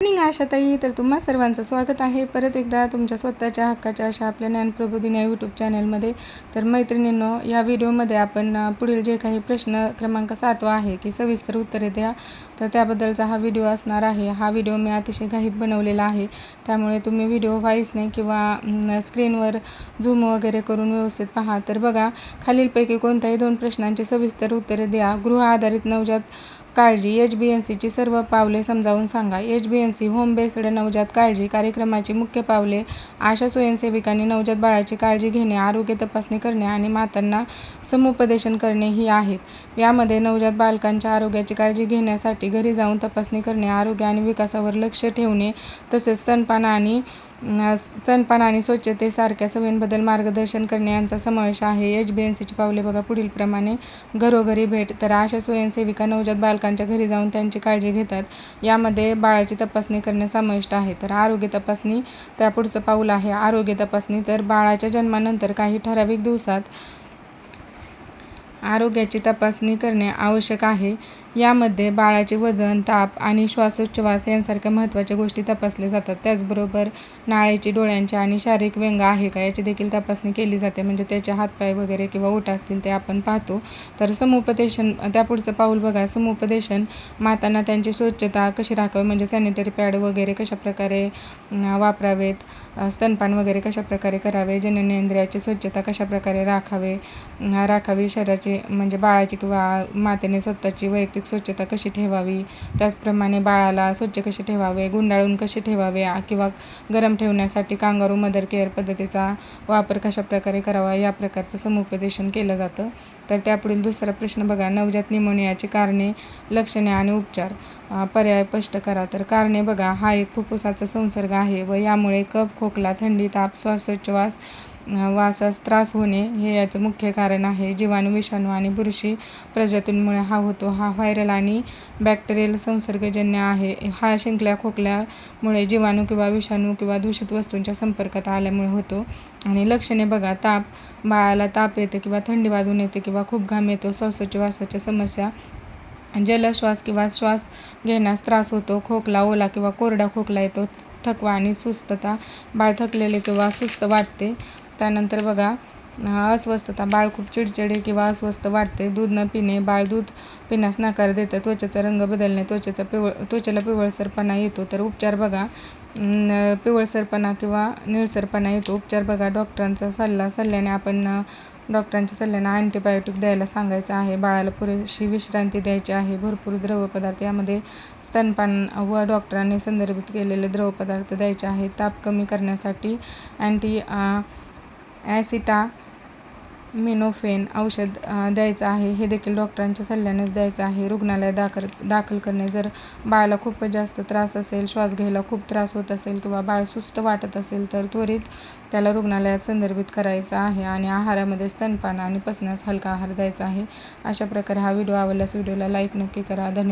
Morning आशाताई. तर तुम्हा सर्वांचं स्वागत आहे. परत एकदा तुमच्या स्वतःच्या हक्काच्या अशा आपल्या ज्ञानप्रबोधिनी या यूट्यूब चॅनलमध्ये तर मैत्रिणींनो या व्हिडिओमध्ये आपण पुढील जे काही प्रश्न क्रमांक सातवा आहे की सविस्तर उत्तरे द्या. तर त्याबद्दलचा हा व्हिडिओ असणार आहे. हा व्हिडिओ मी अतिशय घाईत बनवलेला आहे. त्यामुळे तुम्ही व्हिडिओ व्हाईसने किंवा स्क्रीनवर झूम वगैरे करून व्यवस्थित पहा. तर बघा खालीलपैकी कोणत्याही दोन प्रश्नांची सविस्तर उत्तरे द्या. गृह आधारित नवजात काळजी एच बी एन सीची सर्व पावले समजावून सांगा. H B N C home based नवजात काळजी कार्यक्रमाची मुख्य पावले आशा स्वयंसेविकांनी नवजात बाळाची काळजी घेणे आरोग्य तपासणी करणे आणि मातांना समुपदेशन करणे ही आहेत. यामध्ये नवजात बालकांच्या आरोग्याची काळजी घेण्यासाठी घरी जाऊन तपासणी करणे आरोग्य आणि विकासावर लक्ष ठेवणे तसेच स्तनपान आणि स्तनपान आणि स्वच्छतेसारख्या सवयींबद्दल मार्गदर्शन करणे यांचा समावेश आहे. एच बी एन सीची पावले बघा पुढीलप्रमाणे. घरोघरी भेट तर आशा स्वयंसेविका नवजात बालकांच्या घरी जाऊन त्यांची काळजी घेतात. यामध्ये बाळाची तपासणी करणे समाविष्ट आहे. तर आरोग्य तपासणी त्या पुढचं पाऊल आहे. आरोग्य तपासणी तर बाळाच्या जन्मानंतर काही ठराविक दिवसात आरोग्याची तपासणी करणे आवश्यक आहे. यामध्ये बाळाचे वजन ताप आणि श्वासोच्छवास यांसारख्या महत्त्वाच्या गोष्टी तपासल्या जातात. त्याचबरोबर नाळेची डोळ्यांची आणि शारीरिक व्यंग आहे का याची देखील तपासणी केली जाते. म्हणजे त्याचे हातपाय वगैरे किंवा ओठ असतील ते आपण पाहतो. तर समुपदेशन त्या पुढचं पाऊल बघा. समुपदेशन मातांना त्यांची स्वच्छता कशी राखावी? म्हणजे सॅनिटरी पॅड वगैरे कशाप्रकारे वापरावेत? स्तनपान वगैरे कशाप्रकारे करावे? जननेंद्रियाची स्वच्छता कशाप्रकारे राखावे? राखावी शरीराची म्हणजे बाळाची किंवा मातेने स्वतःची वैयक्तिक स्वच्छता कशी ठेवावी? त्याचप्रमाणे बाळाला स्वच्छ कसे ठेवावे? गुंडाळून कसे ठेवावे? किंवा गरम ठेवण्यासाठी कांगारू मदर केअर पद्धतीचा वापर कशाप्रकारे करावा? या प्रकारचं समुपदेशन केलं जातं. तर त्यापुढील दुसरा प्रश्न बघा. नवजात निमोनियाची कारणे लक्षणे आणि उपचार. पर्याय स्पष्ट करा. तर कारणे बघा. हा एक फुफ्फुसाचा संसर्ग आहे व यामुळे कप खोकला थंडी ताप श्वासोच्छवास वासास त्रास होणे हे याचं मुख्य कारण आहे. जीवाणू विषाणू आणि बुरशी प्रजातींमुळे हा होतो. हा व्हायरल आणि बॅक्टेरियल संसर्गजन्य आहे. हा शिंकल्या खोकल्यामुळे जीवाणू किंवा विषाणू किंवा दूषित वस्तूंच्या संपर्कात आल्यामुळे होतो. आणि लक्षणे बघा. ताप बाळाला ताप येते किंवा थंडी वाजून येते किंवा खूप घाम येतो श्वासोच्छवासाच्या समस्या जलश्वास किंवा श्वास घेण्यास त्रास होतो खोकला ओला किंवा कोरडा खोकला येतो थकवा आणि सुस्तता बाळ थकलेले किंवा सुस्त वाटते. त्यानंतर बघा अस्वस्थता बाळ खूप चिडचिडे किंवा अस्वस्थ वाटते दूध न पिणे बाळ दूध पिण्यास नकार देतं त्वचेचा रंग बदलणे त्वचेचा पिवळ त्वचेला पिवळसरपणा येतो. तर उपचार बघा पिवळसरपणा किंवा निळसरपणा येतो. उपचार बघा डॉक्टरांचा सल्ला सल्ल्याने आपण डॉक्टरांच्या सल्ल्यानं सल्ल्याने अँटीबायोटिक द्यायला सांगायचं आहे. बाळाला पुरेशी विश्रांती द्यायची आहे. भरपूर द्रवपदार्थ यामध्ये स्तनपान व डॉक्टरांनी संदर्भित केलेले द्रवपदार्थ द्यायचे आहेत. ताप कमी करण्यासाठी अँटी ॲसिटा मिनोफेन औषध द्यायचं आहे. हे देखील डॉक्टरांच्या सल्ल्यानेच द्यायचं आहे. रुग्णालयात दाखल दाखल करणे जर बाळाला खूपच जास्त त्रास असेल श्वास घ्यायला खूप त्रास होत असेल किंवा बाळ सुस्त वाटत असेल तर त्वरित त्याला रुग्णालयात संदर्भित करायचं आहे आणि आहारामध्ये स्तनपान आणि पसण्यास हलका आहार द्यायचा आहे. अशा प्रकारे हा व्हिडिओ आवडल्यास व्हिडिओला लाईक नक्की करा. धन्यवाद.